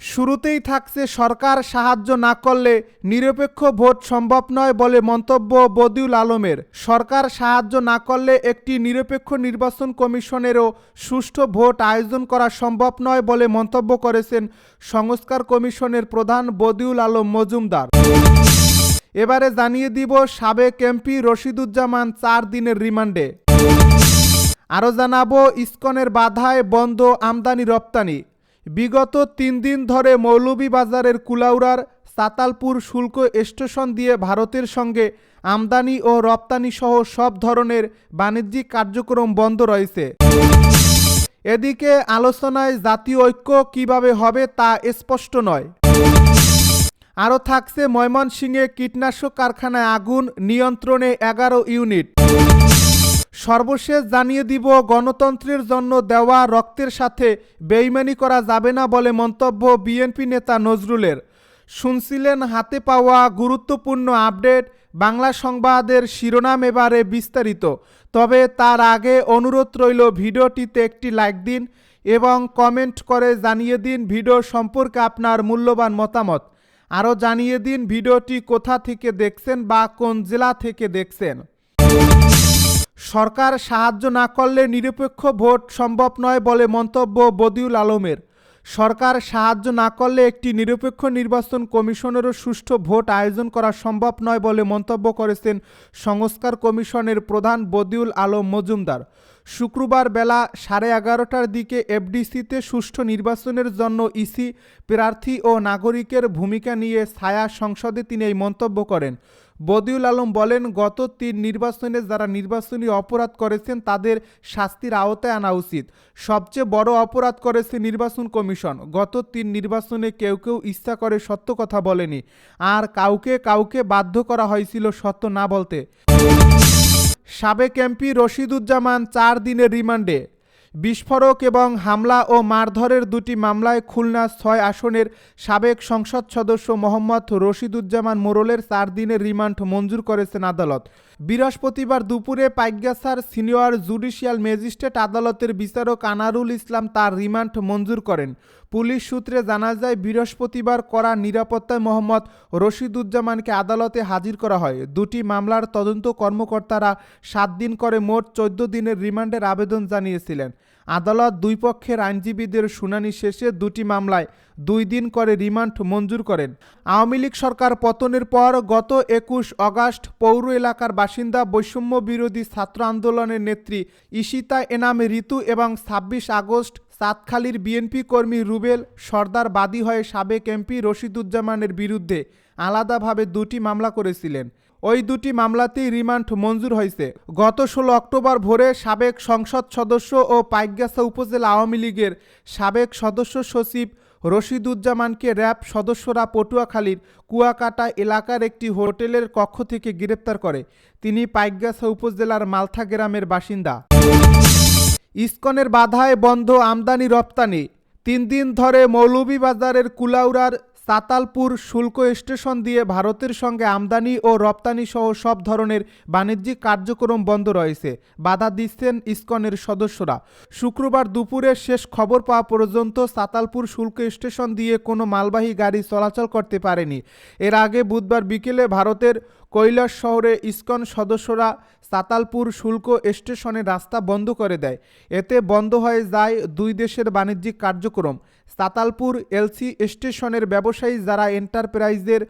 শুরুতেই থাকছে সরকার সাহায্য না করলে নিরপেক্ষ ভোট সম্ভব নয় বলে মন্তব্য বদিউল আলমের। সরকার সাহায্য না করলে একটি নিরপেক্ষ নির্বাচন কমিশনেরও সুষ্ঠু ভোট আয়োজন করা সম্ভব নয় বলে মন্তব্য করেছেন সংস্কার কমিশনের প্রধান বদিউল আলম মজুমদার। এবারে জানিয়ে দিব সাবেক এমপি রশিদুজ্জামান চার দিনের রিমান্ডে। আরও জানাব, ইস্কনের বাধায় বন্ধ আমদানি রপ্তানি। বিগত তিন দিন ধরে মৌলভীবাজারের কুলাউড়ার সাতালপুর শুল্ক স্টেশন দিয়ে ভারতের সঙ্গে আমদানি ও রপ্তানি সহ সব ধরনের বাণিজ্যিক কার্যক্রম বন্ধ রয়েছে। এদিকে আলোচনায় জাতীয় ঐক্য কীভাবে হবে তা স্পষ্ট নয়। আরও থাকছে ময়মনসিংহে কীটনাশক কারখানায় আগুন নিয়ন্ত্রণে এগারো ইউনিট। সর্বশেষ জানিয়ে দিব, গণতন্ত্রের জন্য দেওয়া রক্তের সাথে বেইমানি করা যাবে না বলে মন্তব্য বিএনপি নেতা নজরুলের। শুনছিলেন হাতে পাওয়া গুরুত্বপূর্ণ আপডেট, বাংলা সংবাদের শিরোনাম এবারে বিস্তারিত। তবে তার আগে অনুরোধ রইল, ভিডিওটিতে একটি লাইক দিন এবং কমেন্ট করে জানিয়ে দিন ভিডিও সম্পর্কে আপনার মূল্যবান মতামত। আরও জানিয়ে দিন ভিডিওটি কোথা থেকে দেখছেন বা কোন জেলা থেকে দেখছেন। সরকার সাহায্য না করলে নিরপেক্ষ ভোট সম্ভব নয় বলে মন্তব্য বদিউল আলমের। সরকার সাহায্য না করলে একটি নিরপেক্ষ নির্বাচন কমিশনেরও সুষ্ঠু ভোট আয়োজন করা সম্ভব নয় বলে মন্তব্য করেছেন সংস্কার কমিশনের প্রধান বদিউল আলম মজুমদার। শুক্রবার বেলা সাড়ে এগারোটার দিকে এফডিসিতে সুষ্ঠু নির্বাচনের জন্য ইসি প্রার্থী ও নাগরিকের ভূমিকা নিয়ে ছায়া সংসদে তিনি এই মন্তব্য করেন। বদিউল আলম বলেন, গত তিন নির্বাচনে যারা নির্বাচনী অপরাধ করেছেন, তাদের শাস্তির আওতায় আনা উচিত। সবচেয়ে বড় অপরাধ করেছে নির্বাচন কমিশন। গত তিন নির্বাচনে কেউ কেউ ইচ্ছা করে সত্য কথা বলেনি। আর কাউকে কাউকে বাধ্য করা হয়েছিল সত্য না বলতে। সাবেক এমপি রশিদুজ্জামান চার দিনের রিমান্ডে। বিস্ফোরক এবং হামলা ও মারধরের দুটি মামলায় খুলনা ছয় আসনের সাবেক সংসদ সদস্য মোহাম্মদ রশিদুজ্জামান মোরলের চার দিনের রিমান্ড মঞ্জুর করেছেন আদালত। বৃহস্পতিবার দুপুরে পাইগাসার সিনিয়র জুডিশিয়াল ম্যাজিস্ট্রেট আদালতের বিচারক আনারুল ইসলাম তার রিমান্ড মঞ্জুর করেন। পুলিশ সূত্রে জানা যায়, বৃহস্পতিবার করা নিরাপত্তায় মোহাম্মদ রশিদুজ্জামানকে আদালতে হাজির করা হয়। দুটি মামলার তদন্ত কর্মকর্তারা সাত দিন করে মোট চোদ্দ দিনের রিমান্ডের আবেদন জানিয়েছিলেন। আদালত দুই পক্ষের আইনজীবীদের শুনানি শেষে দুটি মামলায় দুই দিন করে রিমান্ড মঞ্জুর করেন। আওয়ামী লীগ সরকার পতনের পর গত একুশ অগাস্ট পৌর এলাকার বাসিন্দা বৈষম্য বিরোধী ছাত্র আন্দোলনের নেত্রী ঈশিতা এনাম ঋতু এবং ছাব্বিশ আগস্ট সাতখালীর বিএনপি কর্মী রুবেল সর্দার বাদী হয়ে সাবেক এমপি রশিদুজ্জামানের বিরুদ্ধে আলাদাভাবে দুটি মামলা করেছিলেন। ওই দুটি মামলাতেই রিমান্ড মঞ্জুর হয়েছে। গত ষোলো অক্টোবর ভোরে সাবেক সংসদ সদস্য ও পাইকগাছা উপজেলা আওয়ামী লীগের সাবেক সদস্য সচিব রশিদুজ্জামানকে র্যাব সদস্যরা পটুয়াখালীর কুয়াকাটা এলাকার একটি হোটেলের কক্ষ থেকে গ্রেপ্তার করে। তিনি পাইকগাছা উপজেলার মালথা গ্রামের বাসিন্দা। ইস্কনের বাধায় বন্ধ আমদানি রপ্তানি। তিন দিন ধরে মৌলভীবাজারের কুলাউড়ার সাতালপুর শুল্ক স্টেশন দিয়ে ভারতের সঙ্গে আমদানি ও রপ্তানি সহ সব ধরনের বাণিজ্যিক কার্যক্রম বন্ধ রয়েছে। বাধা দিচ্ছেন ইসকনের সদস্যরা। শুক্রবার দুপুরে শেষ খবর পাওয়া পর্যন্ত সাতালপুর শুল্ক স্টেশন দিয়ে কোনো মালবাহী গাড়ি চলাচল করতে পারেনি। এর আগে বুধবার বিকেলে ভারতের কৈলাস শহরে ইস্কন সদস্যরা সাতালপুর শুল্ক স্টেশনে রাস্তা বন্ধ করে দেয়। এতে বন্ধ হয়ে যায় দুই দেশের বাণিজ্যিক কার্যক্রম। সাতালপুর এলসি স্টেশনের ব্যবসায়ী যারা এন্টারপ্রাইজের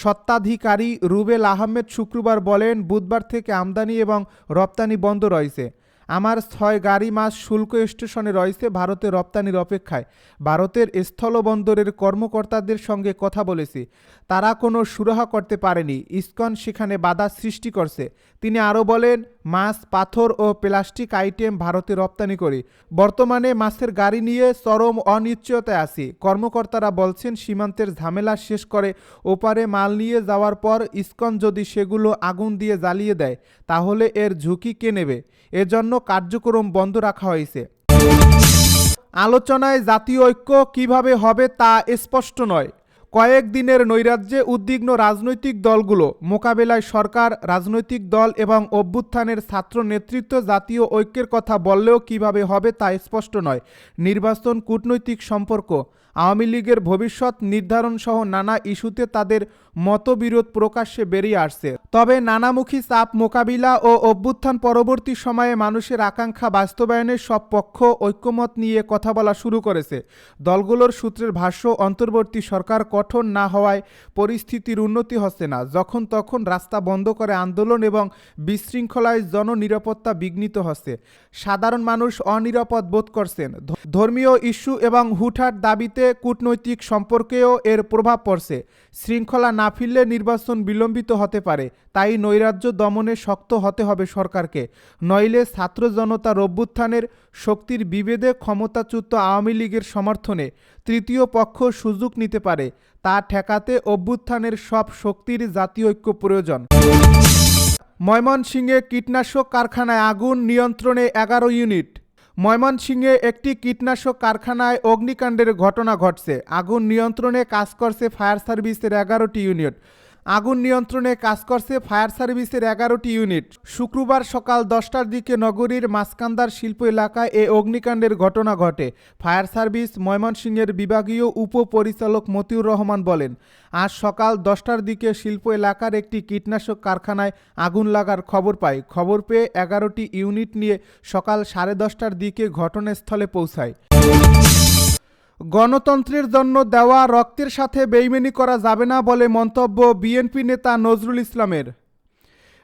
সত্ত্বাধিকারী রুবেল আহমেদ শুক্রবার বলেন, বুধবার থেকে আমদানি এবং রপ্তানি বন্ধ রয়েছে। আমার ছয় গাড়ি মাস শুল্ক স্টেশনে রয়েছে ভারতের রপ্তানির অপেক্ষায়। ভারতের স্থলবন্দরের কর্মকর্তাদের সঙ্গে কথা বলেছি। তারা কোনো সুরাহা করতে পারেনি। ইস্কন সেখানে বাধা সৃষ্টি করছে। তিনি আরও বলেন, মাছ, পাথর ও প্লাস্টিক আইটেম ভারতে রপ্তানি করি। বর্তমানে মাছের গাড়ি নিয়ে চরম অনিশ্চয়তায় আছি। কর্মকর্তারা বলছেন, সীমান্তের ঝামেলা শেষ করে ওপারে মাল নিয়ে যাওয়ার পর ইস্কন যদি সেগুলো আগুন দিয়ে জ্বালিয়ে দেয়, তাহলে এর ঝুঁকি কে নেবে? এজন্য কার্যক্রম বন্ধ রাখা হয়েছে। আলোচনায় জাতীয় ঐক্য কীভাবে হবে তা স্পষ্ট নয়। কয়েক দিনের নৈরাজ্যে উদ্বিগ্ন রাজনৈতিক দলগুলো, মোকাবেলায় সরকার, রাজনৈতিক দল এবং অভ্যুত্থানের ছাত্র নেতৃত্ব জাতীয় ঐক্যের কথা বললেও কীভাবে হবে তা স্পষ্ট নয়। নির্বাচন কূটনৈতিক সম্পর্ক, আওয়ামী লীগের ভবিষ্যৎ নির্ধারণ সহ নানা ইস্যুতে তাদের মতবিরোধ প্রকাশ্যে বেরিয়ে আসছে। তবে নানামুখী চাপ মোকাবিলা ও অভ্যুত্থান পরবর্তী সময়ে মানুষের আকাঙ্ক্ষা বাস্তবায়নের সব পক্ষ ঐক্যমত নিয়ে কথা বলা শুরু করেছে। দলগুলোর সূত্রের ভাষ্য, অন্তর্বর্তী সরকার কঠোর না হওয়ায় পরিস্থিতির উন্নতি হচ্ছে না। যখন তখন রাস্তা বন্ধ করে আন্দোলন এবং বিশৃঙ্খলায় জননিরাপত্তা বিঘ্নিত হচ্ছে। সাধারণ মানুষ অনিরাপদ বোধ করছেন। ধর্মীয় ইস্যু এবং হুটহাট দাবিতে কূটনৈতিক সম্পর্কেও এর প্রভাব পড়ছে। শৃঙ্খলা না ফিরলে নির্বাচন বিলম্বিত হতে পারে, তাই নৈরাজ্য দমনে শক্ত হতে হবে সরকারকে। নইলে ছাত্র জনতার অভ্যুত্থানের শক্তির বিভেদে ক্ষমতাচ্যুত আওয়ামী লীগের সমর্থনে তৃতীয় পক্ষ সুযোগ নিতে পারে, তা ঠেকাতে অভ্যুত্থানের সব শক্তির জাতীয় ঐক্য প্রয়োজন। ময়মনসিংহে কীটনাশক কারখানায় আগুন নিয়ন্ত্রণে এগারো ইউনিট। ময়মনসিংহে একটি কীটনাশক কারখানায় অগ্নিকাণ্ডের ঘটনা ঘটছে। আগুন নিয়ন্ত্রণে কাজ করছে ফায়ার সার্ভিসের এগারোটি ইউনিট। আগুন নিয়ন্ত্রণে কাজ করছে ফায়ার সার্ভিসের এগারোটি ইউনিট। শুক্রবার সকাল দশটার দিকে নগরীর মাসকান্দার শিল্প এলাকায় এ অগ্নিকাণ্ডের ঘটনা ঘটে। ফায়ার সার্ভিস ময়মনসিংহের বিভাগীয় উপপরিচালক মতিউর রহমান বলেন, আজ সকাল দশটার দিকে শিল্প এলাকার একটি কীটনাশক কারখানায় আগুন লাগার খবর পাই। খবর পেয়ে এগারোটি ইউনিট নিয়ে সকাল সাড়ে দশটার দিকে ঘটনাস্থলে পৌঁছায়। গণতন্ত্রের জন্য দেওয়া রক্তের সাথে বেইমেনি করা যাবে না বলে মন্তব্য বিএনপি নেতা নজরুল ইসলামের।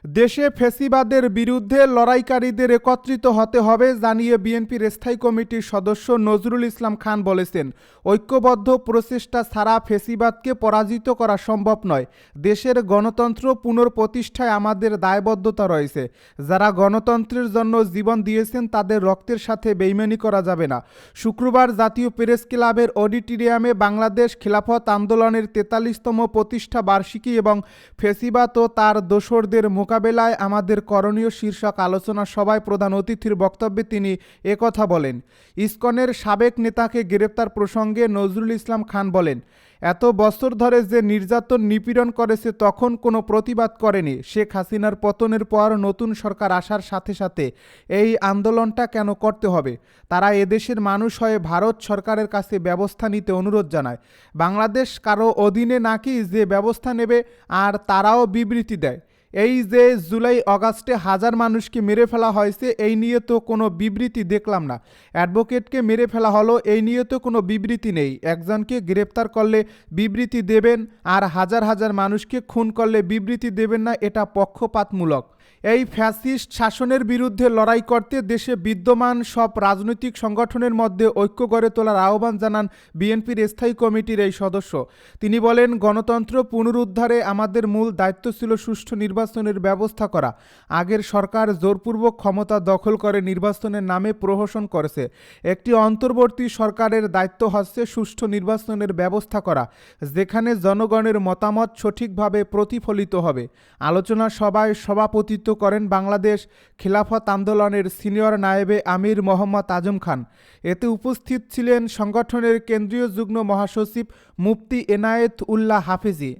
দেশে ফেসিবাদের বিরুদ্ধে লড়াইকারীদের একত্রিত হতে হবে জানিয়ে বিএনপির স্থায়ী কমিটির সদস্য নজরুল ইসলাম খান বলেছেন, ঐক্যবদ্ধ প্রচেষ্টা ছাড়া ফেসিবাদকে পরাজিত করা সম্ভব নয়। দেশের গণতন্ত্র পুনর্প্রতিষ্ঠায় আমাদের দায়বদ্ধতা রয়েছে। যারা গণতন্ত্রের জন্য জীবন দিয়েছেন তাদের রক্তের সাথে বেইমানি করা যাবে না। শুক্রবার জাতীয় প্রেস ক্লাবের অডিটোরিয়ামে বাংলাদেশ খিলাফত আন্দোলনের তেতাল্লিশতম প্রতিষ্ঠা বার্ষিকী এবং ফেসিবাদ ও তার দোসরদের মোকাবেলায় আমাদের করণীয় শীর্ষক আলোচনা সভায় প্রধান অতিথির বক্তব্যে তিনি একথা বলেন। ইসকনের সাবেক নেতাকে গ্রেপ্তার প্রসঙ্গে নজরুল ইসলাম খান বলেন, এত বছর ধরে যে নির্যাতন নিপীড়ন করেছে তখন কোনো প্রতিবাদ করেনি। শেখ হাসিনার পতনের পর নতুন সরকার আসার সাথে সাথে এই আন্দোলনটা কেন করতে হবে? তারা এদেশের মানুষ হয়ে ভারত সরকারের কাছে ব্যবস্থা নিতে অনুরোধ জানায়। বাংলাদেশ কারও অধীনে নাকি যে ব্যবস্থা নেবে আর তারাও বিবৃতি দেয়। এই যে জুলাই অগাস্টে হাজার মানুষকে মেরে ফেলা হয়েছে, এই নিয়ে তো কোনো বিবৃতি দেখলাম না। অ্যাডভোকেটকে মেরে ফেলা হলো, এই নিয়ে তো কোনো বিবৃতি নেই। একজনকে গ্রেপ্তার করলে বিবৃতি দেবেন, আর হাজার হাজার মানুষকে খুন করলে বিবৃতি দেবেন না, এটা পক্ষপাতমূলক। এই ফ্যাসিস্ট শাসনের বিরুদ্ধে লড়াই করতে দেশে বিদ্যমান সব রাজনৈতিক সংগঠনের মধ্যে ঐক্য গড়ে তোলার আহ্বান জানান বিএনপির স্থায়ী কমিটির এই সদস্য। তিনি বলেন, গণতন্ত্র পুনরুদ্ধারে আমাদের মূল দায়িত্ব ছিল সুষ্ঠু নির্বাচনের ব্যবস্থা করা। আগের সরকার জোরপূর্বক ক্ষমতা দখল করে নির্বাচনের নামে প্রহসন করেছে। একটি অন্তর্বর্তী সরকারের দায়িত্ব হচ্ছে সুষ্ঠু নির্বাচনের ব্যবস্থা করা, যেখানে জনগণের মতামত সঠিকভাবে প্রতিফলিত হবে। আলোচনা সভায় সভাপতিত্ব করেন বাংলাদেশ খিলাফত আন্দোলনের সিনিয়র নায়েবে আমির মোহাম্মদ আজম খান। এতে উপস্থিত ছিলেন সংগঠনের কেন্দ্রীয় যুগ্ম মহাসচিব মুফতি এনায়েত উল্লাহ হাফিজি।